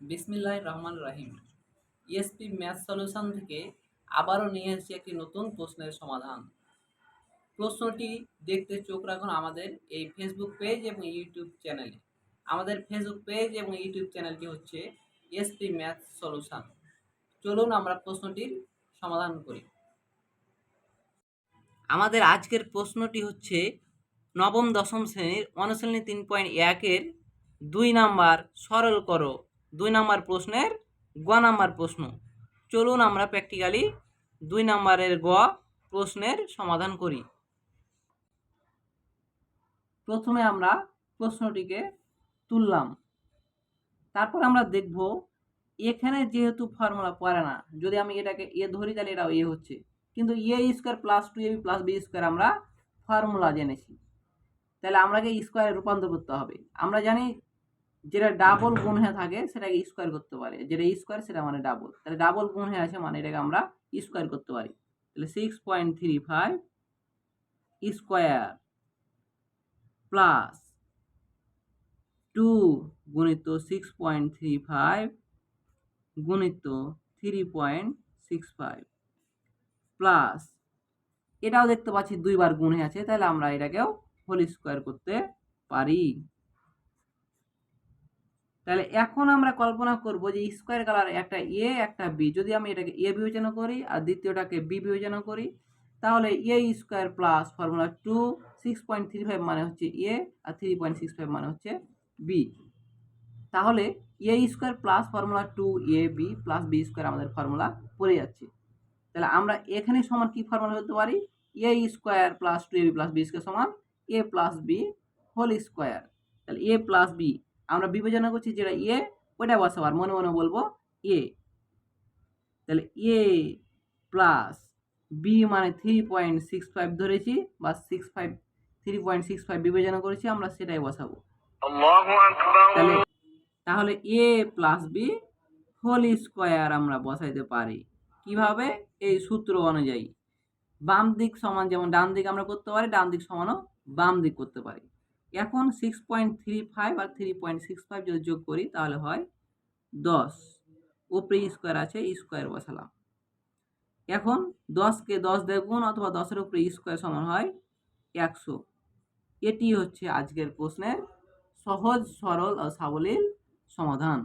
বিসমিল্লাহ রহমান রাহিম। ইএসপি ম্যাথ সলিউশন থেকে আবারও নিয়ে এসেছি একটি নতুন প্রশ্নের সমাধান। প্রশ্নটি দেখতে চোখ রাখুন আমাদের এই ফেসবুক পেজ এবং ইউটিউব চ্যানেলে আমাদের ফেসবুক পেজ এবং ইউটিউব চ্যানেলটি হচ্ছে এসপি ম্যাথ সলিউশন। চলুন আমরা প্রশ্নটির সমাধান করি। আমাদের আজকের প্রশ্নটি হচ্ছে নবম দশম শ্রেণির অনুশীলনী তিন পয়েন্ট একের দুই নাম্বার সরল করো। দুই নাম্বার প্রশ্নের গ নাম্বার প্রশ্ন। চলুন আমরা প্র্যাকটিক্যালি দুই নাম্বারের গ প্রশ্নের সমাধান করি। প্রথমে আমরা প্রশ্নটিকে তুললাম। তারপর আমরা দেখব, এখানে যেহেতু ফর্মুলা পড়ে না, যদি আমি এটাকে এ ধরি তাহলে এটাও এ হচ্ছে। কিন্তু A square plus two AB plus B square আমরা ফর্মুলা জেনেছি। তাহলে আমরাকে স্কোয়ারে রূপান্তর করতে হবে। আমরা জানি যেটা ডাবল গুণ হয়ে থাকে সেটাকে স্কোয়ার করতে পারে। যেটা স্কোয়ার সেটা মানে ডাবল তাহলে ডাবল গুণ হয়ে আছে মানে এটাকে আমরা স্কোয়ার করতে পারি। তাহলে six point three five square plus two গুণিত সিক্স পয়েন্ট থ্রি ফাইভ গুণিত three point six five plus এটাও দেখতে পাচ্ছি দুইবার গুণ হয়ে আছে তাহলে আমরা এটাকেও হোল স্কোয়ার করতে পারি। তাহলে এখন আমরা কল্পনা করব যে স্কোয়ার কালার একটা এ একটা বি যদি আমি এটাকে এ বিবেচনা করি আর দ্বিতীয়টাকে বি বিবেচনা করি, তাহলে A square plus formula two six point three five মানে হচ্ছে এ আর থ্রি পয়েন্ট সিক্স ফাইভ মানে হচ্ছে বি তাহলে A square plus formula two A B plus B square আমাদের ফর্মুলা পড়ে যাচ্ছে। তাহলে আমরা এখানে সমান কি ফর্মুলা করতে পারি? A square plus two A B plus B square সমান A plus B whole square. তাহলে এ প্লাস বি আমরা বিবেচনা করছি যেটা এ ওটা বসাবার মনে মনে বলব এ। তাহলে এ প্লাস বি মানে থ্রি পয়েন্ট সিক্স ফাইভ ধরেছি বা six five three point six five বিবেচনা করেছি আমরা সেটাই বসাবো। তাহলে তাহলে A plus B whole square আমরা বসাইতে পারি। কীভাবে? এই সূত্র অনুযায়ী। বাম দিক সমান যেমন ডান দিক আমরা করতে পারি ডান দিক সমানও বাম দিক করতে পারি। এখন সিক্স পয়েন্ট থ্রি ফাইভ আর থ্রি পয়েন্ট সিক্স ফাইভ যদি যোগ করি, তাহলে হয় দশ। ওপরে স্কোয়ার আছে স্কোয়ার বসালাম। এখন দশকে দশ গুণ অথবা দশের উপরে স্কোয়ার সমান হয় একশো। এটি হচ্ছে আজকের প্রশ্নের সহজ, সরল ও সাবলীল সমাধান।